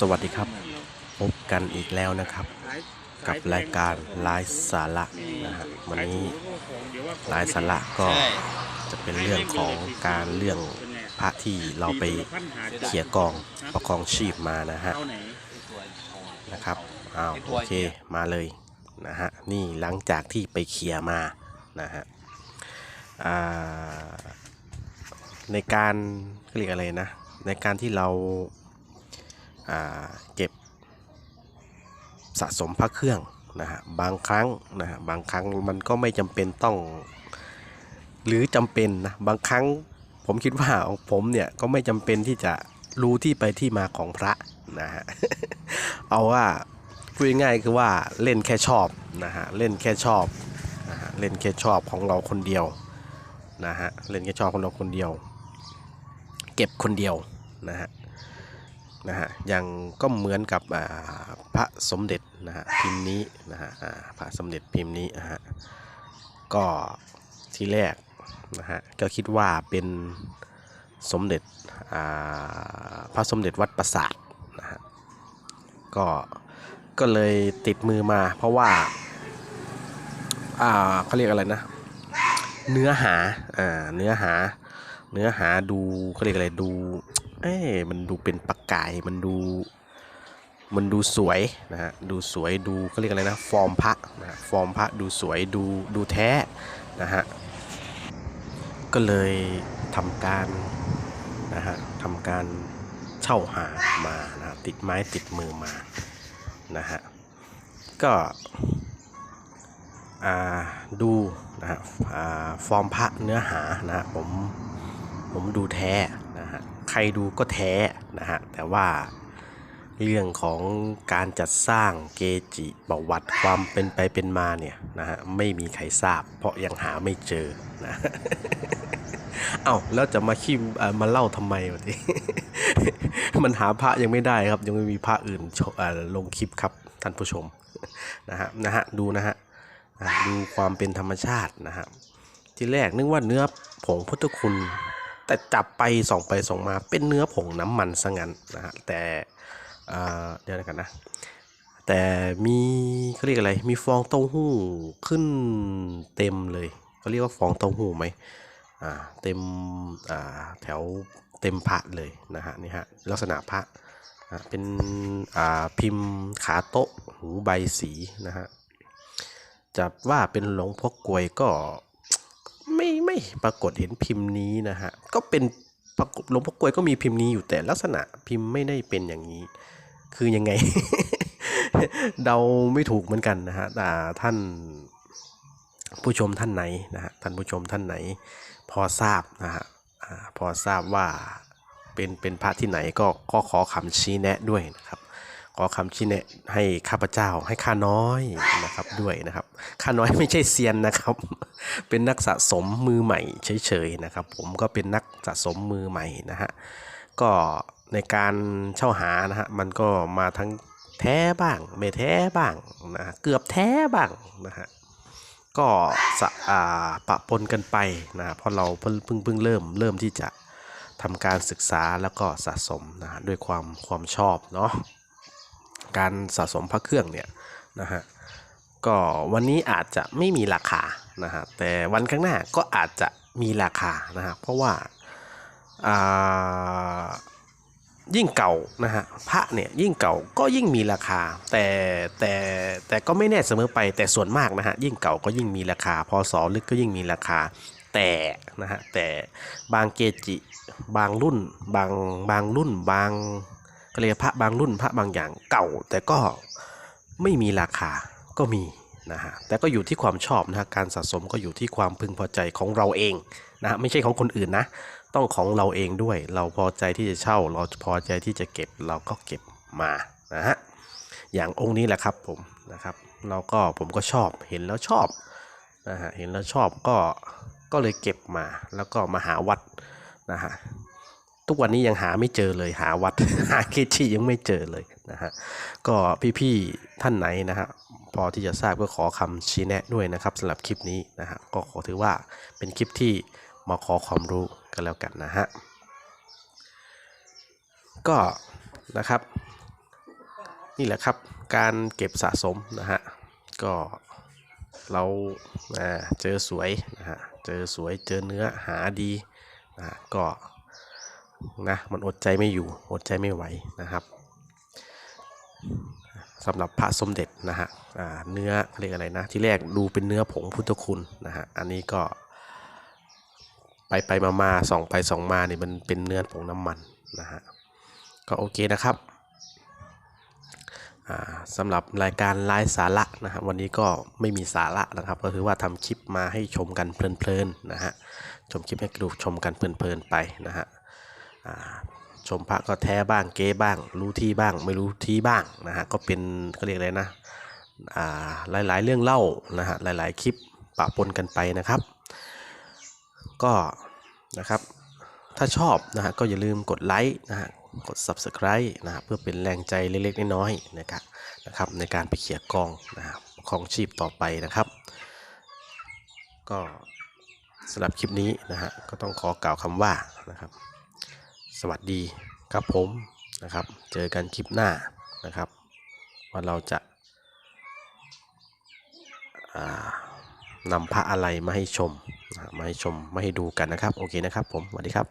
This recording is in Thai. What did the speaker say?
สวัสดีครับ พบกันอีกแล้วนะครับ กับรายการไลฟ์สาระนะฮะวันนี้ไลฟ์สาระก็จะเป็นเรื่องของการเรื่องพระที่เราไปเขี่ยกองประกองชีพมานะฮะนะครับอ้าวโอเคมาเลยนะฮะนี่หลังจากที่ไปเขี่ยมานะฮะในการเรียกอะไรนะ ในการที่เรา เก็บสะสมพระเครื่องนะฮะบางครั้งนะฮะบางครั้งมันก็ไม่จำเป็นต้อง หรือจำเป็นนะบางครั้งผมคิดว่าของผมเนี่ยก็ไม่จำเป็นที่จะรู้ที่ไปที่มาของพระนะฮะเอาว่าพูดง่ายคือว่าเล่นแค่ชอบนะฮะเล่นแค่ชอบนะฮะเล่นแค่ชอบของเราคนเดียวนะฮะเล่นแค่ชอบของเราคนเดียว เก็บคนเดียวนะฮะ นะฮะย่างก็เหมือนกับพระสมเด็จนะฮะพิมพ์นี้นะฮะพระสมเด็จพิมพ์นี้นะฮะก็ที่แรกนะฮะก็คิดว่าเป็นสมเด็จพระสมเด็จวัดปราสาทนะฮะก็ก็เลยติดมือมาเพราะว่าเขาเรียกอะไรนะ เนื้อหาอ่าเนื้อหาเนื้อหาดูเขาเรียกอะไรดู เอ้มันดูเป็นประกาย มันดู มันดูสวยนะฮะ ดูสวย ดูเขาเรียกอะไรนะ ฟอร์มพระนะฮะฟอร์มพระดูสวย ดู ดูแท้นะฮะ ก็เลยทำการนะฮะทำการเช่าหามานะฮะติดไม้ติดมือมานะฮะ ก็อ่าดูนะฮะอ่าฟอร์มพระเนื้อหานะฮะผมผมดูแท้นะ ใครดูก็แท้นะฮะ แต่ว่าเรื่องของการจัดสร้างเกจิประวัติความเป็นไปเป็นมาเนี่ยนะฮะไม่มีใครทราบ เพราะยังหาไม่เจอนะเอ้าแล้วจะมาคิมเอ่อมาเล่าทำไมวะทีมันหาพระยังไม่ได้ครับ ยังไม่มีพระอื่นลงคลิปครับท่านผู้ชมนะฮะนะฮะดูนะฮะอะดูความเป็นธรรมชาตินะฮะที่แรกนึกว่าเนื้อผงพุทธคุณ แต่จับไปส่องไปส่องมาเป็นเนื้อผงน้ำมันซะงั้นนะฮะแต่เดี๋ยวนะกันนะ แต่มีเขาเรียกอะไรมีฟองเต้าหู้ขึ้นเต็มเลยเขาเรียกว่าฟองเต้าหู้ไหมอ่าเต็มอ่าแถวเต็มพระเลยนะฮะนี่ฮะลักษณะพระเป็นอ่าพิมพ์ขาโต๊ะหูใบสีนะฮะจะว่าเป็นหลวงพ่อกลวยก็ ไม่ไม่ปรากฏเห็นพิมพ์นี้นะฮะ ก็เป็นปรากฏหลวงพ่อกลวยก็มีพิมพ์นี้อยู่แต่ลักษณะพิมพ์ไม่ได้เป็นอย่างนี้ คือยังไง เดาไม่ถูกเหมือนกันนะฮะแต่ท่านผู้ชมท่านไหนนะฮะท่านผู้ชมท่านไหน พอทราบนะฮะพอทราบว่าเป็นเป็นพระที่ไหนก็ก็ขอคำชี้แนะด้วยนะครับ อคำชี้แนะให้ข้าพเจ้าให้ข้าน้อยนะครับด้วยนะครับข้าน้อยไม่ใช่เซียนนะครับ เป็นนักสะสมมือใหม่เฉยๆนะครับ ผมก็เป็นนักสะสมมือใหม่นะฮะก็ในการเช่าหานะฮะมันก็มาทั้งแท้บ้างไม่แท้บ้างนะเกือบแท้บ้างนะฮะก็สะอาปะปนกันไปนะฮะเพราะเราเพิ่งเพิ่งเพิ่งเริ่มเริ่มที่จะทำการศึกษาแล้วก็สะสมนะฮะด้วยความความชอบเนาะ การสะสมพระเครื่องเนี่ยนะฮะก็วันนี้อาจจะไม่มีราคานะฮะแต่วันข้างหน้าก็อาจจะมีราคานะฮะเพราะว่าอ่ายิ่งเก่านะฮะพระเนี่ยยิ่งเก่าก็ยิ่งมีราคา แต่แต่แต่ก็ไม่แน่เสมอไปแต่ส่วนมากนะฮะยิ่งเก่าก็ยิ่งมีราคา พอสอลึกก็ยิ่งมีราคา แต่นะฮะแต่บางเกจิ บางรุ่น บางบางรุ่นบาง ก็เรียพระบางรุ่นพระบางอย่างเก่า แต่ก็ไม่มีราคาก็มีนะฮะแต่ก็อยู่ที่ความชอบนะฮะการสะสมก็อยู่ที่ความพึงพอใจของเราเองนะฮะไม่ใช่ของคนอื่นนะ ต้องของเราเองด้วย เราพอใจที่จะเช่า เราพอใจที่จะเก็บเราก็เก็บมานะฮะอย่างองค์นี้แหละครับผมนะครับ เราก็ผมก็ชอบเห็นแล้วชอบนะฮะเห็นแล้วชอบก็ก็เลยเก็บมาแล้วก็มาหาวัดนะฮะ ทุกวันนี้ยังหาไม่เจอเลยหาวัด หาเกจิยังไม่เจอเลยนะฮะก็พี่ๆท่านไหนนะฮะพอที่จะทราบก็ขอคำชี้แนะด้วยนะครับสำหรับคลิปนี้นะฮะก็ขอถือว่าเป็นคลิปที่มาขอความรู้กันแล้วกันนะฮะก็นะครับนี่แหละครับการเก็บสะสมนะฮะก็เราเจอสวยนะฮะเจอสวยเจอเนื้อหาดีนะก็ นะมันอดใจไม่อยู่อดใจไม่ไหวนะครับสำหรับพระสมเด็จนะฮะเนื้อเรียกอะไรนะที่แรกดูเป็นเนื้อผงพุทธคุณนะฮะอันนี้ก็ไปไปมามาส่องไปส่องมาเนี่ยมันเป็นเนื้อผงน้ำมันนะฮะก็โอเคนะครับสำหรับรายการไลฟ์สาระนะฮะวันนี้ก็ไม่มีสาระนะครับ ก็คือว่าทำคลิปมาให้ชมกันเพลินๆนะฮะชมคลิปให้ดูชมกันเพลินๆไปนะฮะ ชมพระก็แท้บ้างเก๊บ้าง รู้ที่บ้าง ไม่รู้ที่บ้างนะฮะก็เป็นก็เรียกอะไรนะหลายๆ เรื่องเล่านะฮะหลายๆ คลิปปะปนกันไปนะครับ ก็นะครับถ้าชอบนะฮะก็อย่าลืมกดไลค์นะฮะกด Subscribe นะฮะเพื่อเป็นแรงใจเล็กๆน้อยๆนะครับนะครับในการไปเขี่ยกองนะครับของชีพต่อไปนะครับ ก็สำหรับคลิปนี้นะฮะก็ต้องขอกล่าวคำว่านะครับ สวัสดีครับผมนะครับ เจอกันคลิปหน้านะครับ ว่าเราจะานำพระอะไรมาให้ชมมาให้ชมมาให้ดูกันนะครับ โอเคนะครับผมสวัสดีครับ